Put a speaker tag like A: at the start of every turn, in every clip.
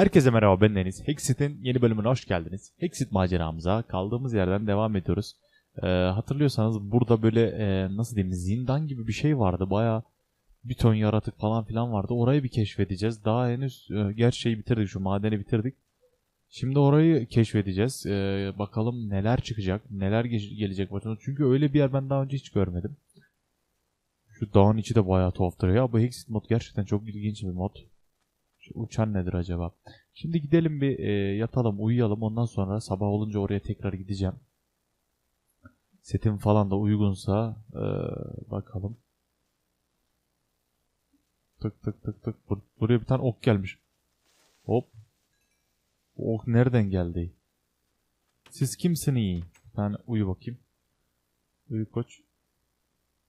A: Herkese merhaba ben Deniz. Hexit'in yeni bölümüne hoş geldiniz. Hexit maceramıza kaldığımız yerden devam ediyoruz. Ee, hatırlıyorsanız burada böyle e, nasıl diyeyim zindan gibi bir şey vardı. Baya bir ton yaratık falan filan vardı. Orayı bir keşfedeceğiz. Daha henüz e, gerçi şeyi bitirdik şu madeni bitirdik. Şimdi orayı keşfedeceğiz. Ee, bakalım neler çıkacak, neler ge- gelecek başına. Çünkü öyle bir yer ben daha önce hiç görmedim. Şu dağın içi de bayağı tuhaftır ya. Bu Hexit mod gerçekten çok ilginç bir mod. Uçan nedir acaba? Şimdi gidelim bir e, yatalım, uyuyalım. Ondan sonra sabah olunca oraya tekrar gideceğim. Setim falan da uygunsa e, bakalım. Tık tık tık tık. Bur- buraya bir tane ok gelmiş. Hop. Bu ok nereden geldi? Siz kimsiniz? Bir tane uyu bakayım. Uyu koç.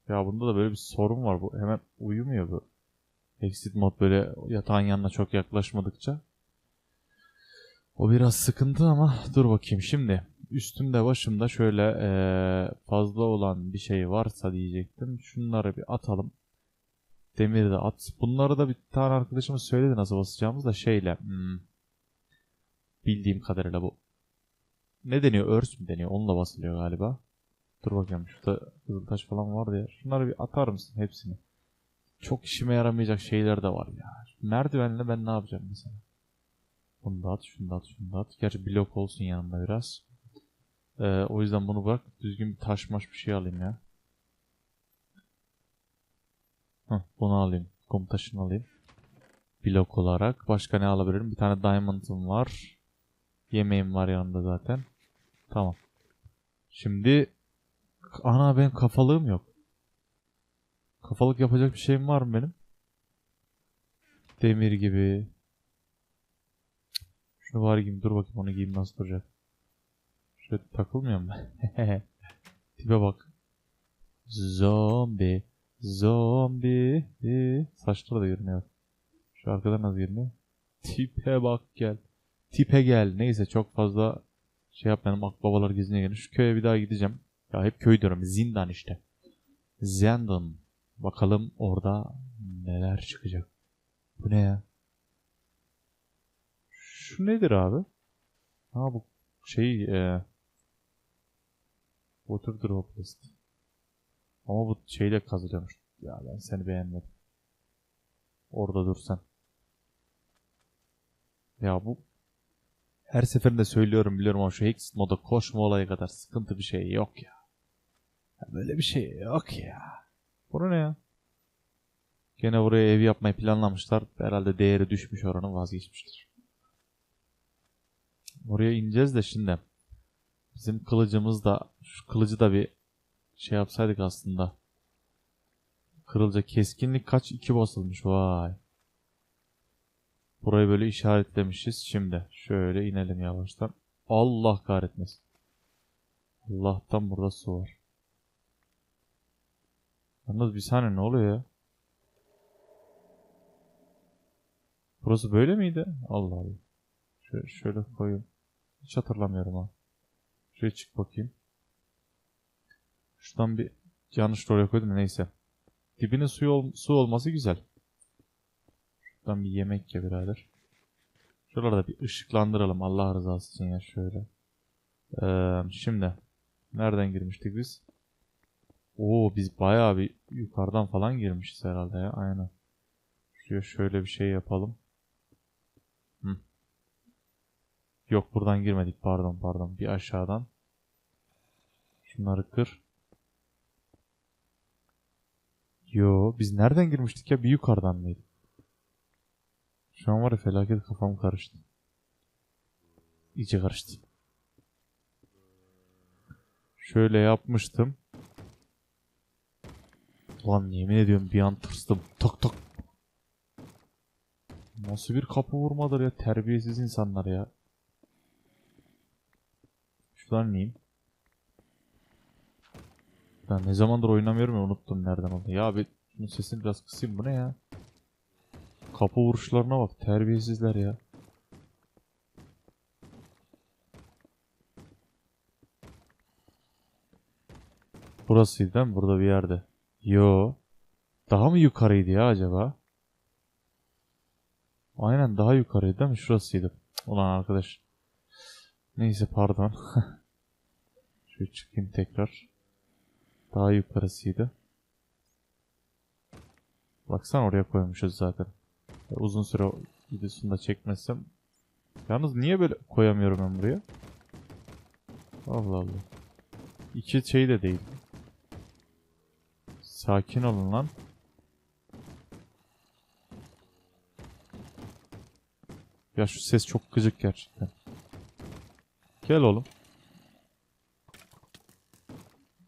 A: Ya bunda da böyle bir sorun var. Bu hemen uyumuyor bu. Exit mod böyle yatağın yanına çok yaklaşmadıkça. O biraz sıkıntı ama dur bakayım şimdi. Üstümde başımda şöyle eee, fazla olan bir şey varsa diyecektim. Şunları bir atalım. Demiri de at. Bunları da bir tane arkadaşımız söyledi nasıl basacağımız da şeyle. hmm, bildiğim kadarıyla bu. Ne deniyor? Örs mü deniyor? Onunla basılıyor galiba. Dur bakayım şurada kızıltaş falan vardı ya. Şunları bir atar mısın hepsini? Çok işime yaramayacak şeyler de var ya. Merdivenle ben ne yapacağım mesela? Bunu da at, şunu da at, şunu da at. Gerçi blok olsun yanında biraz. Ee, o yüzden bunu bırak. Düzgün bir taşmaş bir şey alayım ya. Heh, bunu alayım. Kum taşını alayım. Blok olarak. Başka ne alabilirim? Bir tane diamond'ım var. Yemeğim var yanında zaten. Tamam. Şimdi ana benim kafalığım yok. Kafalık yapacak bir şeyim var mı benim? Demir gibi. Şunu var giyeyim. Dur bakayım onu giyeyim nasıl duracak. Şöyle takılmıyor mu? Tipe bak. Zombi. Zombi. Ee, Saçları da görünüyor. Şu arkadan nasıl görünüyor? Tipe bak gel. Tipe gel. Neyse çok fazla şey yapmayalım. Akbabalar gezine gelin. Şu köye bir daha gideceğim. Ya hep köy diyorum. Zindan işte. Zindan. Bakalım orada neler çıkacak. Bu ne ya? Şu nedir abi? Ha bu şey e, Water Drop List. Ama bu şeyle kazılıyormuş. Ya ben seni beğenmedim. Orada dur sen. Ya bu her seferinde söylüyorum biliyorum ama şu Hex moda koşma olayı kadar sıkıntı bir şey yok ya. ya böyle bir şey yok ya. Bura ne ya? Gene buraya ev yapmayı planlamışlar. Herhalde değeri düşmüş oranın vazgeçmiştir. Oraya ineceğiz de şimdi. Bizim kılıcımız da şu kılıcı da bir şey yapsaydık aslında. Kırılacak keskinlik kaç? 2 basılmış. Vay. Burayı böyle işaretlemişiz. Şimdi şöyle inelim yavaştan. Allah kahretmesin. Allah'tan burada su var. Yalnız bir saniye ne oluyor ya? Burası böyle miydi? Allah Allah. Şöyle, şöyle koyayım. Hiç hatırlamıyorum ha. Şuraya çık bakayım. Şuradan bir yanlış oraya koydum neyse. Dibine suyu ol- su olması güzel. Şuradan bir yemek ye birader. Şuralarda bir ışıklandıralım Allah rızası için ya şöyle. Ee, şimdi nereden girmiştik biz? Oo biz bayağı bir yukarıdan falan girmişiz herhalde ya aynen. Şuraya şöyle bir şey yapalım. Hı. Yok buradan girmedik pardon pardon bir aşağıdan. Şunları kır. Yo biz nereden girmiştik ya bir yukarıdan mıydı? Şu an var ya felaket kafam karıştı. İyice karıştı. Şöyle yapmıştım. Lan yemin ediyorum bir an tırstım. Tak tak. Nasıl bir kapı vurmadır ya terbiyesiz insanlar ya. Şuradan ineyim. Ben ne zamandır oynamıyorum ya unuttum nereden oldu. Ya abi şunun sesini biraz kısayım bu ne ya? Kapı vuruşlarına bak terbiyesizler ya. Burasıydı değil mi? Burada bir yerde. Yo. Daha mı yukarıydı ya acaba? Aynen daha yukarıydı değil mi? Şurasıydı. Ulan arkadaş. Neyse pardon. Şöyle çıkayım tekrar. Daha yukarısıydı. Baksana oraya koymuşuz zaten. Uzun süre videosunu da çekmezsem. Yalnız niye böyle koyamıyorum ben buraya? Allah Allah. İki şey de değil. Sakin olun lan. Ya şu ses çok gıcık gerçekten. Gel oğlum.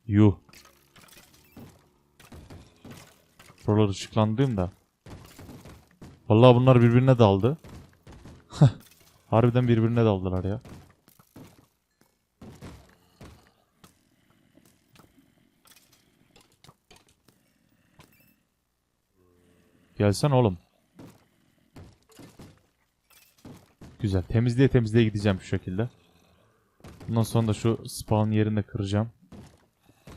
A: Yuh. Buralar ışıklandığımda. Vallahi bunlar birbirine daldı. Harbiden birbirine daldılar ya. Gelsen oğlum. Güzel. Temizliğe temizliğe gideceğim şu şekilde. Bundan sonra da şu spawn yerini de kıracağım.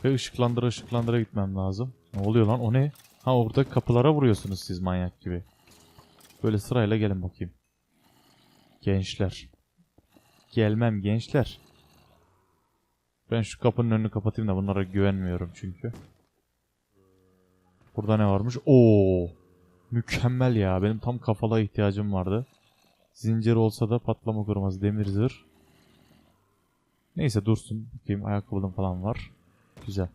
A: Ve ışıklandıra ışıklandıra gitmem lazım. Ne oluyor lan? O ne? Ha orada kapılara vuruyorsunuz siz manyak gibi. Böyle sırayla gelin bakayım. Gençler. Gelmem gençler. Ben şu kapının önünü kapatayım da bunlara güvenmiyorum çünkü. Burada ne varmış? Oo! Mükemmel ya. Benim tam kafalığa ihtiyacım vardı. Zincir olsa da patlama kurmaz. Demir zırh. Neyse dursun. Bakayım ayakkabılım falan var. Güzel.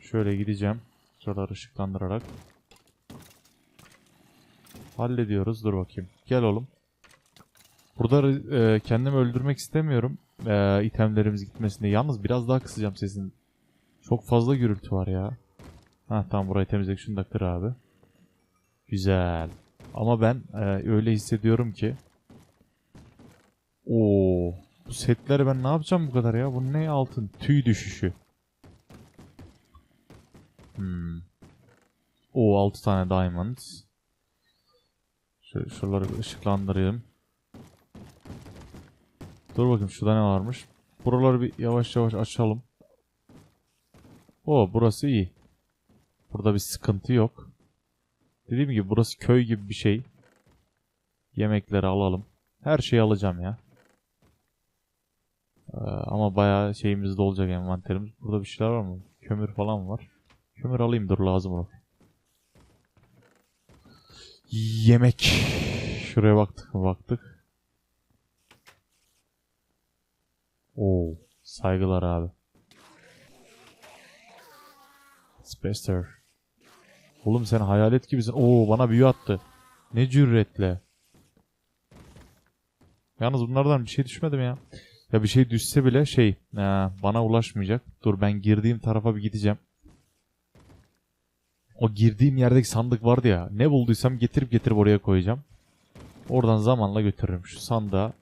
A: Şöyle gideceğim. Şuraları ışıklandırarak. Hallediyoruz. Dur bakayım. Gel oğlum. Burada e, kendimi öldürmek istemiyorum. E, itemlerimiz gitmesinde. Yalnız biraz daha kısacağım sesin. Çok fazla gürültü var ya. Ha tamam burayı temizledik. Şunu da kır abi. Güzel. Ama ben e, öyle hissediyorum ki. Oo, bu setleri ben ne yapacağım bu kadar ya? Bu ne altın? Tüy düşüşü. Hmm. O 6 tane diamond. Şöyle şuraları ışıklandırayım. Dur bakayım şurada ne varmış. Buraları bir yavaş yavaş açalım. O burası iyi. Burada bir sıkıntı yok. Dediğim gibi burası köy gibi bir şey. Yemekleri alalım. Her şeyi alacağım ya. Ee, ama bayağı şeyimiz de olacak envanterimiz. Burada bir şeyler var mı? Kömür falan var. Kömür alayım dur lazım olur. Yemek. Şuraya baktık mı baktık. Oo, saygılar abi. Spester. Oğlum sen hayalet gibisin. Oo bana büyü attı. Ne cüretle. Yalnız bunlardan bir şey düşmedi mi ya? Ya bir şey düşse bile şey ee, bana ulaşmayacak. Dur ben girdiğim tarafa bir gideceğim. O girdiğim yerdeki sandık vardı ya. Ne bulduysam getirip getirip oraya koyacağım. Oradan zamanla götürürüm. Şu sandığa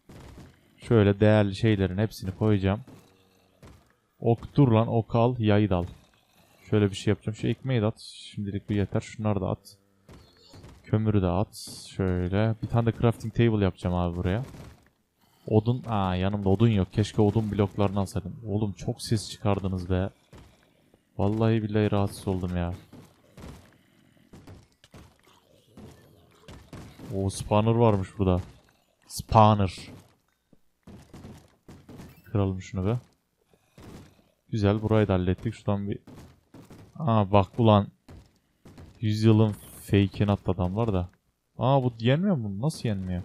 A: şöyle değerli şeylerin hepsini koyacağım. Ok dur lan ok al yayı da al. Şöyle bir şey yapacağım. Şu ekmeği de at. Şimdilik bu yeter. Şunları da at. Kömürü de at. Şöyle. Bir tane de crafting table yapacağım abi buraya. Odun. Aa yanımda odun yok. Keşke odun bloklarını alsaydım. Oğlum çok ses çıkardınız be. Vallahi billahi rahatsız oldum ya. O spawner varmış burada. Spawner. Kıralım şunu be. Güzel burayı da hallettik. Şuradan bir... Aa bak ulan. Yüzyılın fake'ini attı adamlar da. Aa bu yenmiyor mu? Nasıl yenmiyor?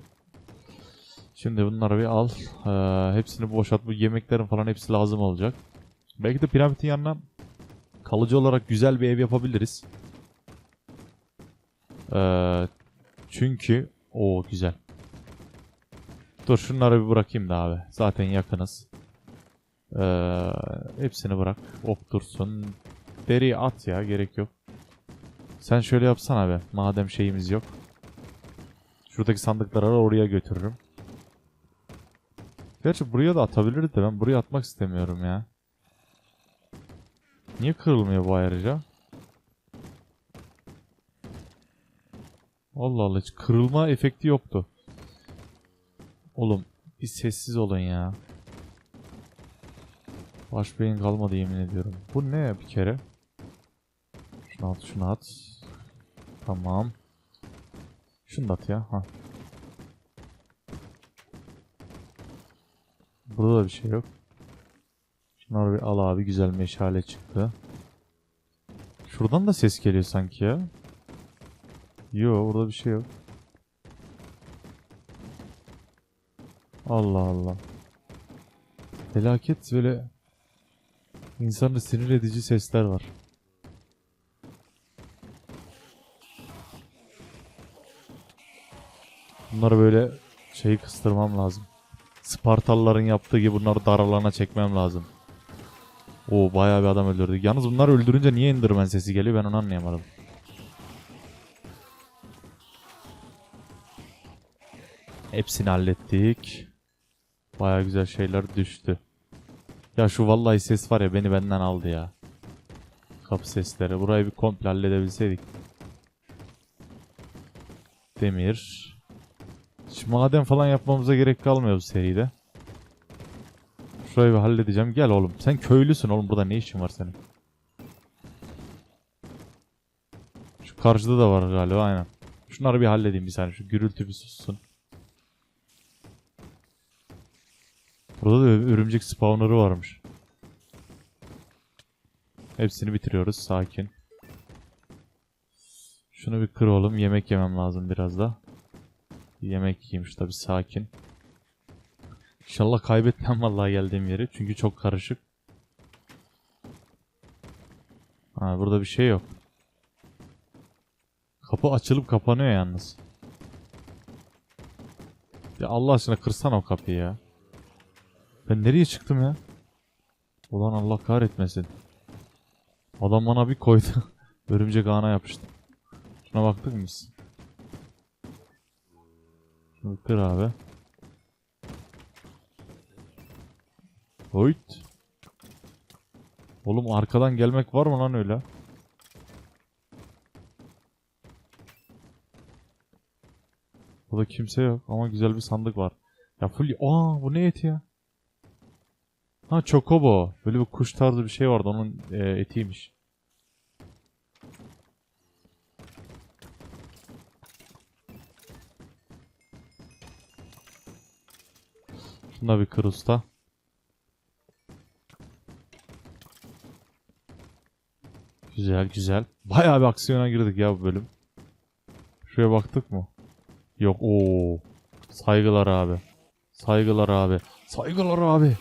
A: Şimdi bunları bir al. Ee, hepsini boşalt. Bu yemeklerin falan hepsi lazım olacak. Belki de piramidin yanına kalıcı olarak güzel bir ev yapabiliriz. Ee, çünkü o güzel. Dur şunları bir bırakayım da abi. Zaten yakınız. Ee, hepsini bırak. Ok dursun. Deri at ya gerek yok. Sen şöyle yapsana be. Madem şeyimiz yok. Şuradaki sandıkları oraya götürürüm. Gerçi buraya da atabilirdi de ben buraya atmak istemiyorum ya. Niye kırılmıyor bu ayrıca? Allah Allah hiç kırılma efekti yoktu. Oğlum bir sessiz olun ya. Baş beyin kalmadı yemin ediyorum. Bu ne bir kere? Şunu at şunu at. Tamam. Şunu da at ya. Ha. Burada da bir şey yok. Şunları bir al abi. Güzel meşale çıktı. Şuradan da ses geliyor sanki ya. Yo orada bir şey yok. Allah Allah. Felaket böyle insanı sinir edici sesler var. Bunları böyle şeyi kıstırmam lazım. Spartalıların yaptığı gibi bunları dar alana çekmem lazım. Oo bayağı bir adam öldürdük. Yalnız bunları öldürünce niye Enderman sesi geliyor ben onu anlayamadım. Hepsini hallettik. Bayağı güzel şeyler düştü. Ya şu vallahi ses var ya beni benden aldı ya. Kapı sesleri. Burayı bir komple halledebilseydik. Demir. Maden falan yapmamıza gerek kalmıyor bu seride. Şurayı bir halledeceğim. Gel oğlum. Sen köylüsün oğlum. Burada ne işin var senin? Şu karşıda da var galiba aynen. Şunları bir halledeyim bir saniye. Şu gürültü bir sussun. Burada da örümcek spawner'ı varmış. Hepsini bitiriyoruz. Sakin. Şunu bir kır oğlum. Yemek yemem lazım biraz da. Yemek yiyeyim işte bir sakin. İnşallah kaybetmem vallahi geldiğim yeri. Çünkü çok karışık. Ha burada bir şey yok. Kapı açılıp kapanıyor yalnız. Ya Allah aşkına kırsana o kapıyı ya. Ben nereye çıktım ya? Ulan Allah kahretmesin. Adam bana bir koydu. Örümcek ağına yapıştı. Şuna baktık mı biz? Şunu kır abi. Hoyt. Oğlum arkadan gelmek var mı lan öyle? Burada kimse yok ama güzel bir sandık var. Ya full... Aa bu ne eti ya? Ha çokobo. Böyle bir kuş tarzı bir şey vardı onun e, etiymiş. Şunu da bir kır. Güzel güzel. Bayağı bir aksiyona girdik ya bu bölüm. Şuraya baktık mı? Yok o. Saygılar abi. Saygılar abi. Saygılar abi.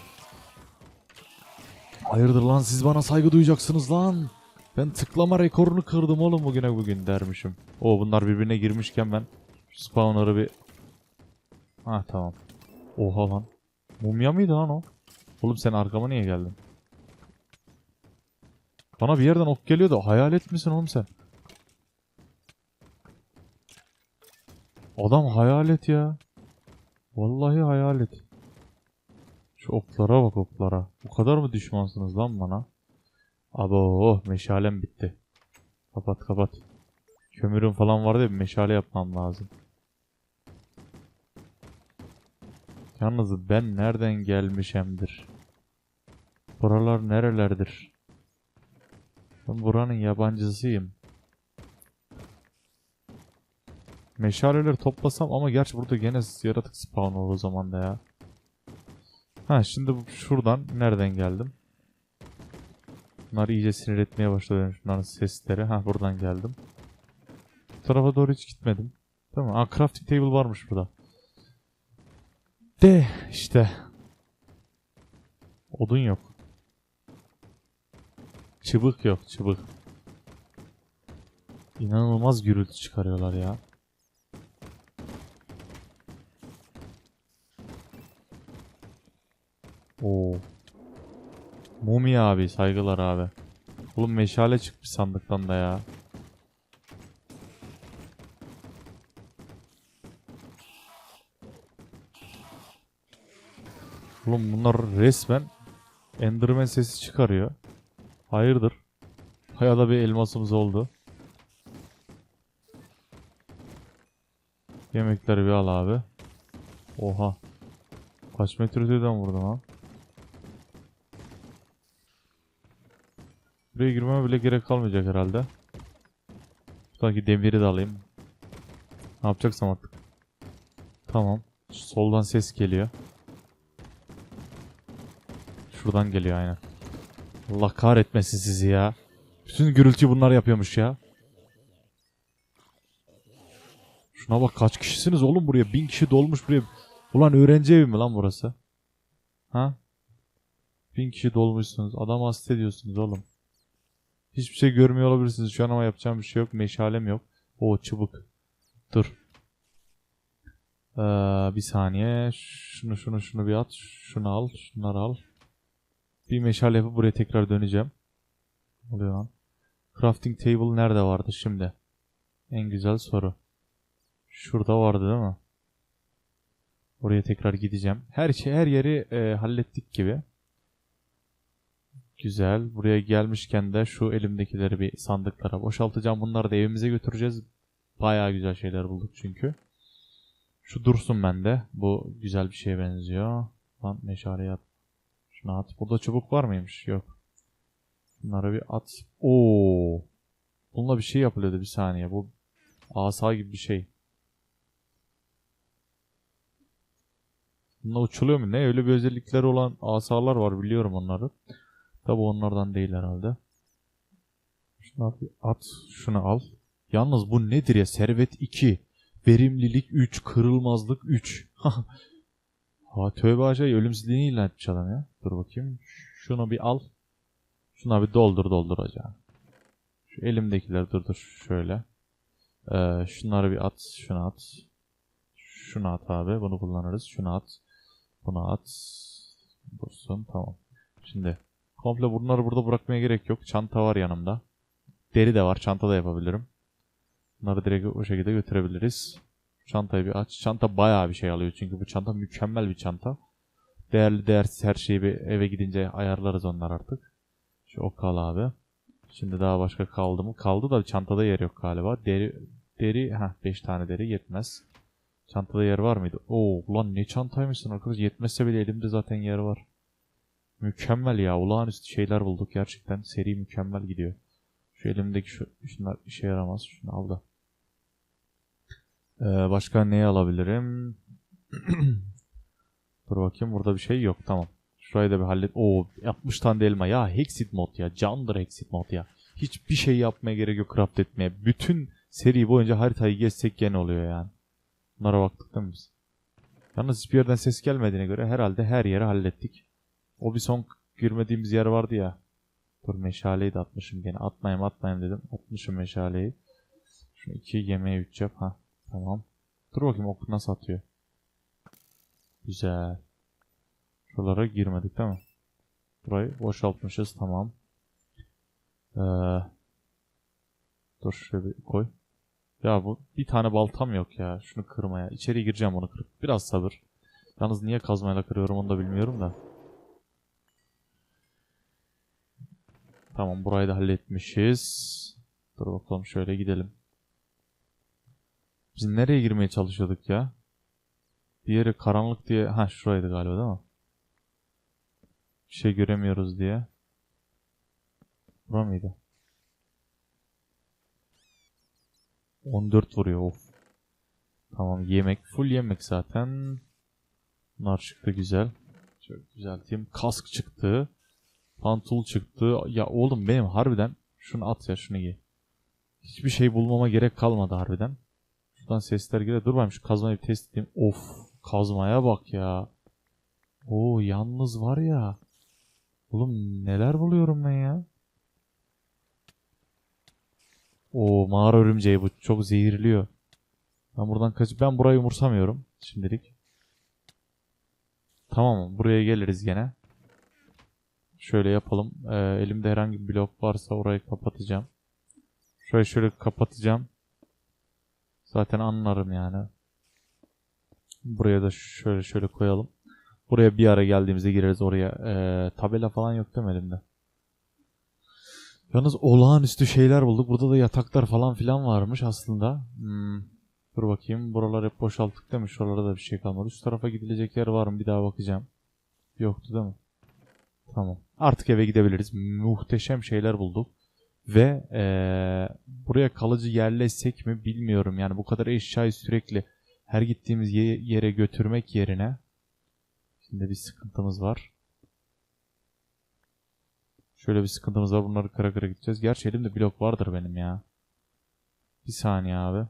A: Hayırdır lan siz bana saygı duyacaksınız lan. Ben tıklama rekorunu kırdım oğlum bugüne bugün dermişim. O bunlar birbirine girmişken ben spawner'ı bir... Ha tamam. Oha lan. Mumya mıydı lan o? Oğlum sen arkama niye geldin? Bana bir yerden ok geliyordu. Hayalet misin oğlum sen? Adam hayalet ya. Vallahi hayalet. Şu oklara bak oklara. Bu kadar mı düşmansınız lan bana? Abo oh, meşalem bitti. Kapat kapat. Kömürüm falan vardı ya bir meşale yapmam lazım. Yalnız ben nereden gelmişemdir? Buralar nerelerdir? Ben buranın yabancısıyım. Meşaleleri toplasam ama gerçi burada gene yaratık spawn olur o zaman da ya. Ha şimdi şuradan nereden geldim? Bunlar iyice sinir etmeye başladı şunların sesleri. Ha buradan geldim. Bu tarafa doğru hiç gitmedim. Tamam. Ha crafting table varmış burada. De işte. Odun yok. Çıbık yok çıbık. İnanılmaz gürültü çıkarıyorlar ya. Oo. Mumi abi saygılar abi. Oğlum meşale çıkmış sandıktan da ya. Oğlum bunlar resmen Enderman sesi çıkarıyor. Hayırdır? Hayada bir elmasımız oldu. Yemekleri bir al abi. Oha. Kaç metre öteden vurdum ha? Buraya girmeme bile gerek kalmayacak herhalde. Sanki demiri de alayım. Ne yapacaksam artık. Tamam. Soldan ses geliyor. Şuradan geliyor aynen. Allah kahretmesin sizi ya. Bütün gürültüyü bunlar yapıyormuş ya. Şuna bak kaç kişisiniz oğlum buraya? Bin kişi dolmuş buraya. Ulan öğrenci evi mi lan burası? Ha? Bin kişi dolmuşsunuz. Adam hasta ediyorsunuz oğlum. Hiçbir şey görmüyor olabilirsiniz şu an ama yapacağım bir şey yok. Meşalem yok. O çubuk. Dur. Ee, bir saniye. Şunu şunu şunu bir at. Şunu al. Şunları al. Bir meşale yapıp buraya tekrar döneceğim. Ne oluyor lan? Crafting table nerede vardı şimdi? En güzel soru. Şurada vardı değil mi? Oraya tekrar gideceğim. Her şey her yeri e, hallettik gibi. Güzel. Buraya gelmişken de şu elimdekileri bir sandıklara boşaltacağım. Bunları da evimize götüreceğiz. Bayağı güzel şeyler bulduk çünkü. Şu dursun bende. Bu güzel bir şeye benziyor. Lan meşaleyi at. Şunu at. Burada çubuk var mıymış? Yok. Bunları bir at. Oo. Bununla bir şey yapılıyordu bir saniye. Bu asa gibi bir şey. Bununla uçuluyor mu? Ne? Öyle bir özellikleri olan asalar var biliyorum onları. Tabi onlardan değil herhalde. Şunu at, at. Şunu al. Yalnız bu nedir ya? Servet 2. Verimlilik 3. Kırılmazlık 3. ha tövbe acayip ölümsüzlüğünü ilan etmiş adam ya. Dur bakayım. Şunu bir al. Şuna bir doldur doldur hocam. Şu elimdekiler dur dur şöyle. Ee, şunları bir at. Şunu at. Şunu at abi. Bunu kullanırız. Şunu at. Bunu at. Dursun. Tamam. Şimdi komple bunları burada bırakmaya gerek yok. Çanta var yanımda. Deri de var. Çanta da yapabilirim. Bunları direkt o şekilde götürebiliriz. Çantayı bir aç. Çanta bayağı bir şey alıyor çünkü bu çanta mükemmel bir çanta. Değerli değersiz her şeyi bir eve gidince ayarlarız onlar artık. Şu o kal abi. Şimdi daha başka kaldı mı? Kaldı da çantada yer yok galiba. Deri deri ha 5 tane deri yetmez. Çantada yer var mıydı? Oo ulan ne çantaymışsın arkadaş. Yetmezse bile elimde zaten yer var. Mükemmel ya. Olağanüstü şeyler bulduk gerçekten. Seri mükemmel gidiyor. Şu elimdeki şu, şunlar işe yaramaz. Şunu al da. Ee, başka neyi alabilirim? Dur bakayım burada bir şey yok. Tamam. Şurayı da bir hallet. Oo 60 tane elma. Ya Hexit mod ya. Candır Hexit mod ya. Hiçbir şey yapmaya gerek yok craft etmeye. Bütün seri boyunca haritayı gezsek gene oluyor yani. Bunlara baktık değil mi biz? Yalnız hiçbir yerden ses gelmediğine göre herhalde her yeri hallettik. O bir son girmediğimiz yer vardı ya. Dur meşaleyi de atmışım gene. Atmayayım atmayayım dedim. Atmışım meşaleyi. Şunu iki yemeğe üç yap. Ha tamam. Dur bakayım ok nasıl atıyor. Güzel. Şuralara girmedik değil mi? Burayı boşaltmışız tamam. Ee, dur şöyle bir koy. Ya bu bir tane baltam yok ya. Şunu kırmaya. İçeri gireceğim onu kırıp. Biraz sabır. Yalnız niye kazmayla kırıyorum onu da bilmiyorum da. Tamam burayı da halletmişiz. Dur bakalım şöyle gidelim. Biz nereye girmeye çalışıyorduk ya? Diğeri karanlık diye... Ha şuraydı galiba değil mi? Bir şey göremiyoruz diye. Bura mıydı? 14 vuruyor of. Tamam yemek. Full yemek zaten. Bunlar çıktı güzel. Çok düzelteyim. Kask çıktı. Pantul çıktı. Ya oğlum benim harbiden şunu at ya şunu giy. Hiçbir şey bulmama gerek kalmadı harbiden. Şuradan sesler geliyor. Dur bakayım şu kazmayı bir test edeyim. Of kazmaya bak ya. Oo yalnız var ya. Oğlum neler buluyorum ben ya. O mağara örümceği bu çok zehirliyor. Ben buradan kaç ben burayı umursamıyorum şimdilik. Tamam buraya geliriz gene. Şöyle yapalım. Ee, elimde herhangi bir blok varsa orayı kapatacağım. Şöyle şöyle kapatacağım. Zaten anlarım yani. Buraya da şöyle şöyle koyalım. Buraya bir ara geldiğimizde gireriz oraya. Ee, tabela falan yok değil mi elimde? Yalnız olağanüstü şeyler bulduk. Burada da yataklar falan filan varmış aslında. Hmm. Dur bakayım. Buralar hep boşalttık değil mi? Şuralarda da bir şey kalmadı. Üst tarafa gidilecek yer var mı? Bir daha bakacağım. Yoktu değil mi? Tamam. Artık eve gidebiliriz. Muhteşem şeyler bulduk. Ve ee, buraya kalıcı yerleşsek mi bilmiyorum. Yani bu kadar eşyayı sürekli her gittiğimiz ye- yere götürmek yerine Şimdi bir sıkıntımız var. Şöyle bir sıkıntımız var. Bunları kara kara gideceğiz. Gerçi elimde blok vardır benim ya. Bir saniye abi.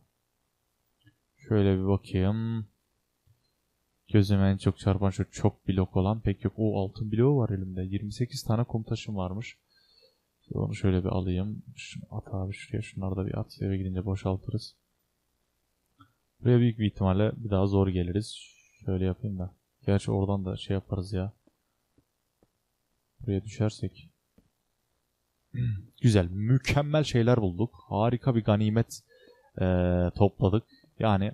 A: Şöyle bir bakayım. Gözüme en çok çarpan şu çok blok olan. Pek yok. O altın bloğu var elimde. 28 tane kum taşım varmış. Onu şöyle bir alayım. Şunu at abi şuraya. Şunları da bir at. Eve gidince boşaltırız. Buraya büyük bir ihtimalle bir daha zor geliriz. Şöyle yapayım da. Gerçi oradan da şey yaparız ya. Buraya düşersek. Güzel. Mükemmel şeyler bulduk. Harika bir ganimet eee, topladık. Yani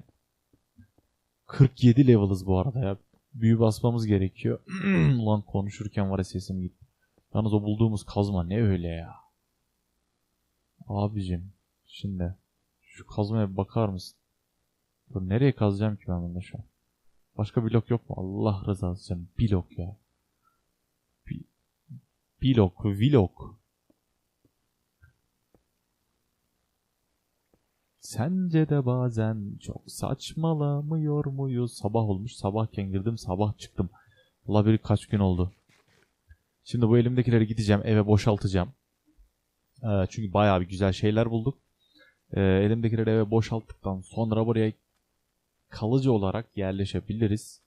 A: 47 level'ız bu arada ya. Büyü basmamız gerekiyor. Ulan konuşurken var sesim gitti. Yalnız o bulduğumuz kazma ne öyle ya. Abicim. Şimdi. Şu kazmaya bakar mısın? Dur nereye kazacağım ki ben bunda şu an? Başka blok yok mu? Allah rızası için. Blok ya. Blok. Vlog. Sence de bazen çok saçmalamıyor muyuz? Sabah olmuş. Sabahken girdim. Sabah çıktım. Valla bir kaç gün oldu. Şimdi bu elimdekileri gideceğim. Eve boşaltacağım. Ee, çünkü bayağı bir güzel şeyler bulduk. Ee, elimdekileri eve boşalttıktan sonra buraya kalıcı olarak yerleşebiliriz.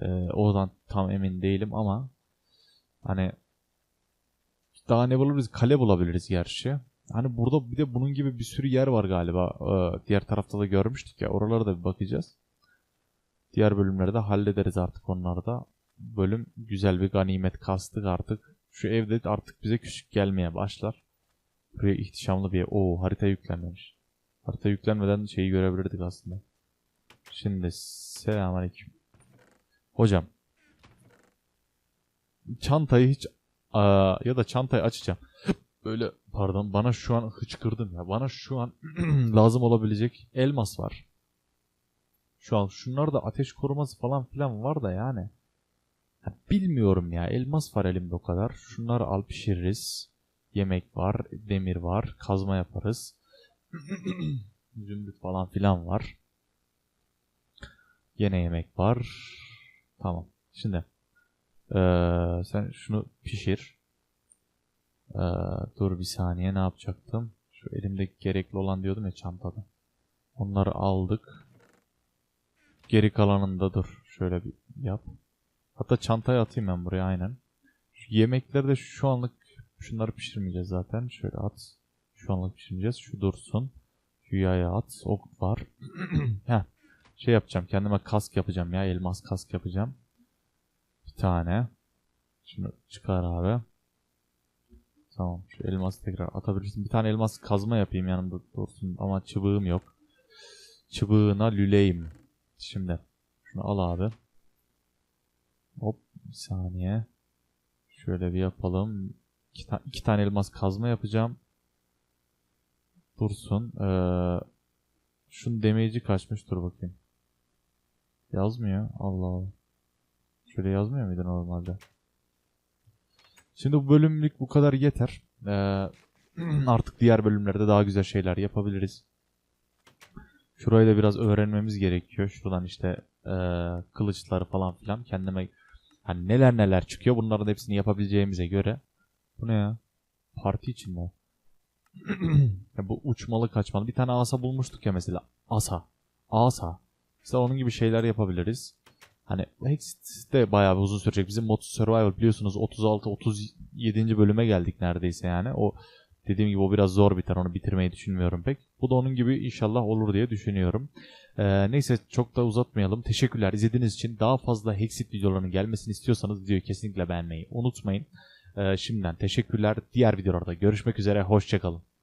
A: Ee, oradan tam emin değilim ama hani daha ne bulabiliriz? Kale bulabiliriz gerçi. Hani burada bir de bunun gibi bir sürü yer var galiba. Ee, diğer tarafta da görmüştük ya. Oralara da bir bakacağız. Diğer bölümlerde hallederiz artık onları da. Bölüm güzel bir ganimet kastık artık. Şu evde artık bize küçük gelmeye başlar. Buraya ihtişamlı bir o harita yüklenmemiş. Harita yüklenmeden şeyi görebilirdik aslında. Şimdi selamünaleyküm. Hocam. Çantayı hiç aa, ya da çantayı açacağım. Böyle pardon bana şu an hıçkırdım ya. Bana şu an lazım olabilecek elmas var. Şu an şunlarda ateş koruması falan filan var da yani. Ya bilmiyorum ya. Elmas var elimde o kadar. Şunları al pişiririz. Yemek var, demir var, kazma yaparız. Zümrüt falan filan var. Yine yemek var. Tamam. Şimdi eee, sen şunu pişir. Eee, dur bir saniye ne yapacaktım? Şu elimde gerekli olan diyordum ya çantada. Onları aldık. Geri kalanını da dur. Şöyle bir yap. Hatta çantaya atayım ben buraya aynen. Şu yemekleri de şu anlık şunları pişirmeyeceğiz zaten. Şöyle at. Şu anlık pişirmeyeceğiz. Şu dursun. Şu at. Ok var. Heh. Şey yapacağım. Kendime kask yapacağım ya. Elmas kask yapacağım. Bir tane. Şunu çıkar abi. Tamam. Şu elması tekrar atabilirsin. Bir tane elmas kazma yapayım yanımda dursun. Ama çubuğum yok. Çubuğuna lüleyim. Şimdi. Şunu al abi. Hop. Bir saniye. Şöyle bir yapalım. İki, ta- iki tane elmas kazma yapacağım. Dursun. Ee, şunun damage'i kaçmış dur bakayım. Yazmıyor. Allah Allah. Şöyle yazmıyor muydu normalde? Şimdi bu bölümlük bu kadar yeter. Ee, artık diğer bölümlerde daha güzel şeyler yapabiliriz. Şurayı da biraz öğrenmemiz gerekiyor. Şuradan işte ee, kılıçları falan filan kendime hani neler neler çıkıyor bunların hepsini yapabileceğimize göre. Bu ne ya? Parti için mi? o? ya bu uçmalı kaçmalı. Bir tane asa bulmuştuk ya mesela. Asa. Asa. Mesela onun gibi şeyler yapabiliriz. Hani Hexit de bayağı bir uzun sürecek. Bizim Motus Survival biliyorsunuz 36-37. bölüme geldik neredeyse yani. O dediğim gibi o biraz zor biter. Onu bitirmeyi düşünmüyorum pek. Bu da onun gibi inşallah olur diye düşünüyorum. Ee, neyse çok da uzatmayalım. Teşekkürler izlediğiniz için. Daha fazla Hexit videolarının gelmesini istiyorsanız videoyu kesinlikle beğenmeyi unutmayın. Ee, şimdiden teşekkürler. Diğer videolarda görüşmek üzere. Hoşçakalın.